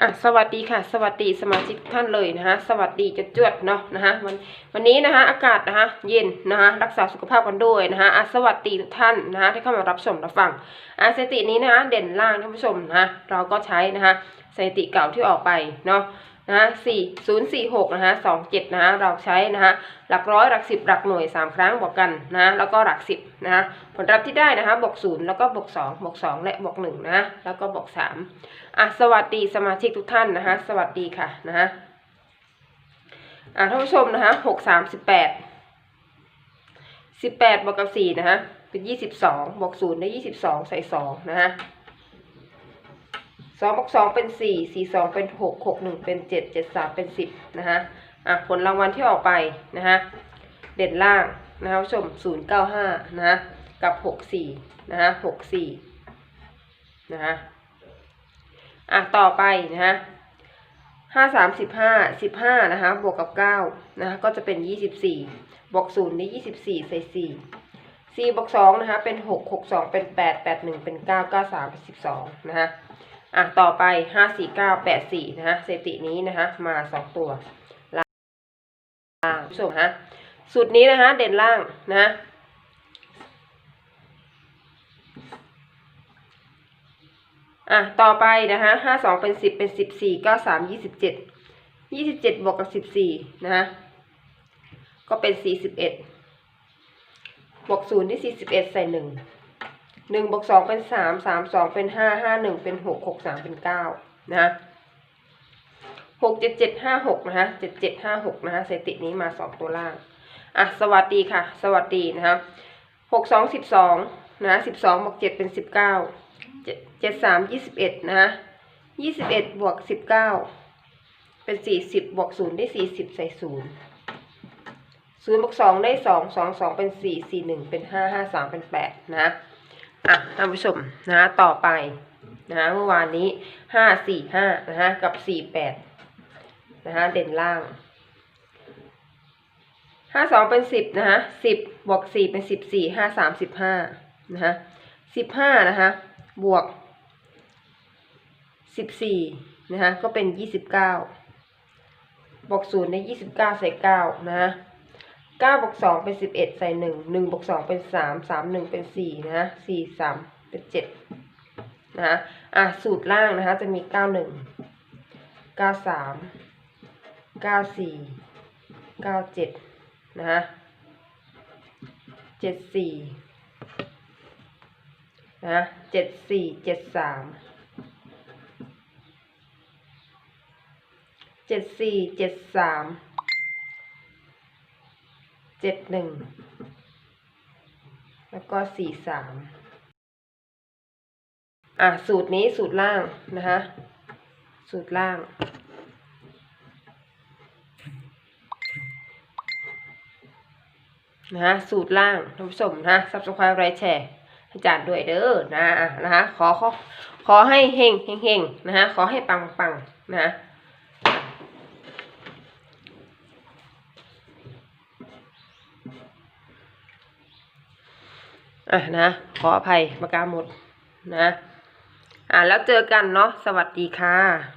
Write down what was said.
อะสวัสดีค่ะ สวัสดีสมาชิกท่านเลยนะคะสวัสดีจะจวดเนาะนะคะวันวันนี้นะคะอากาศนะคะเย็นนะคะรักษาสุขภาพกันด้วยนะคะอะสวัสดีทุกท่านนะคะที่เข้ามารับชมรับฟังอะสถิตินี้นะคะเด่นล่างท่านผู้ชมนะคะเราก็ใช้นะคะสถิติเก่าที่ออกไปเนาะ นะคะสี่ศูนย์สี่หกนะคะสองเจ็ดนะคะเราใช้นะคะหลักร้อยหลักสิบหลักหน่วยสามครั้งบวกกันนะแล้วก็หลักสิบนะคะผลลัพธ์ที่ได้นะคะบวกศูนย์แล้วก็บวกสองบวกสองและบวกหนึ่งนะแล้วก็บวกสามอะสวัสดีสมาชิกทุกท่านนะคะสวัสดีค่ะนะฮะอะท่านผู้ชมนะคะหกสามสิบแปดสิบแปดบวกกับสี่นะฮะเป็นยี่สิบสองบวกศูนย์ได้ยี่สิบสองใส่สองนะฮะ สองบวกสองเป็นสี่สี่สองเป็นหกหกหนึ่งเป็นเจ็ดเจ็ดสามเป็นสิบนะฮะอะผลรางวัลที่ออกไปนะฮะเด่นล่างนะคะผู้ชมศูนย์เก้าห้านะฮะกับหกสี่นะฮะหกสี่นะฮะอะต่อไปนะฮะห้าสามสิบห้าสิบห้านะคะบวกกับเก้านะคะก็จะเป็นยี่สิบสี่บวกศูนย์ได้ยี่สิบสี่ใส่สี่สี่บวกสองนะคะเป็นหกหกสองเป็นแปดแปดหนึ่งเป็นเก้าเก้าสามเป็นสิบสองนะคะ อะต่อไปห้าสี่เก้าแปดสี่นะคะสถิตินี้นะคะมาสองตัวล่างผู้ชมฮะสูตรนี้นะคะเด่นล่างนะอะต่อไปนะคะห้าสองเป็นสิบเป็นสิบสี่เก้าสามยี่สิบเจ็ดยี่สิบเจ็ดบวกกับสิบสี่นะคะก็เป็นสี่สิบเอ็ดบวกศูนย์ที่สี่สิบเอ็ดใส่หนึ่ง หนึ่งบวกสองเป็นสามสามสองเป็นห้าห้าหนึ่งเป็นหกหกสามเป็นเก้านะคะหกเจ็ดเจ็ดห้าหกนะคะเจ็ดเจ็ดห้าหกนะคะสถิตินี้มาสองตัวล่างอะสวัสดีค่ะ สวัสดีนะคะหกสองสิบสองนะสิบสองบวกเจ็ดเป็นสิบเก้าเจ็ดเจสามยี่สิบเอ็ดนะฮะยี่สิบเอ็ดบวกสิบเก้าเป็นสี่สิบบวกศูนย์ได้สี่สิบใส่ศูนย์ศูนย์บวกสองได้สองสองสองเป็นสี่สี่หนึ่งเป็นห้าห้าสามเป็นแปดนะ อะท่านผู้ชมนะต่อไปนะเมื่อวานนี้ห้าสี่ห้านะฮะกับสี่แปดนะฮะเด่นล่างห้าสองเป็นสิบนะฮะสิบบวกสี่เป็นสิบสี่ห้าสามสิบห้านะฮะสิบห้านะคะบวกสิบสี่นะคะก็เป็นยี่สิบเก้าบวกศูนย์ในยี่สิบเก้าใส่เก้านะ เก้าบวกสองเป็นสิบเอ็ดใส่หนึ่งหนึ่งบวกสองเป็นสามสามหนึ่งเป็นสี่นะสี่สามเป็นเจ็ดนะอะสูตรล่างนะคะจะมีเก้าหนึ่งเก้าสามเก้าสี่เก้าเจ็ดนะเจ็ดสี่นะเจ็ดสี่เจ็ดสามเจ็ดสี่เจ็ดสาม เจ็ดหนึ่งแล้วก็สี่สามอะสูตรนี้สูตรล่างนะคะสูตรล่าง นะฮะสูตรล่างท่านผู้ชมนะซับสไครต์ไรแชร์อาจารย์ด้วยเด้อนะนะคะขอขอขอให้เฮงเฮงเฮงนะฮะขอให้ปังปังนะะ อะนะ ขออภัยปากกาหมดนะ อะแล้วเจอกันเนาะสวัสดีค่ะ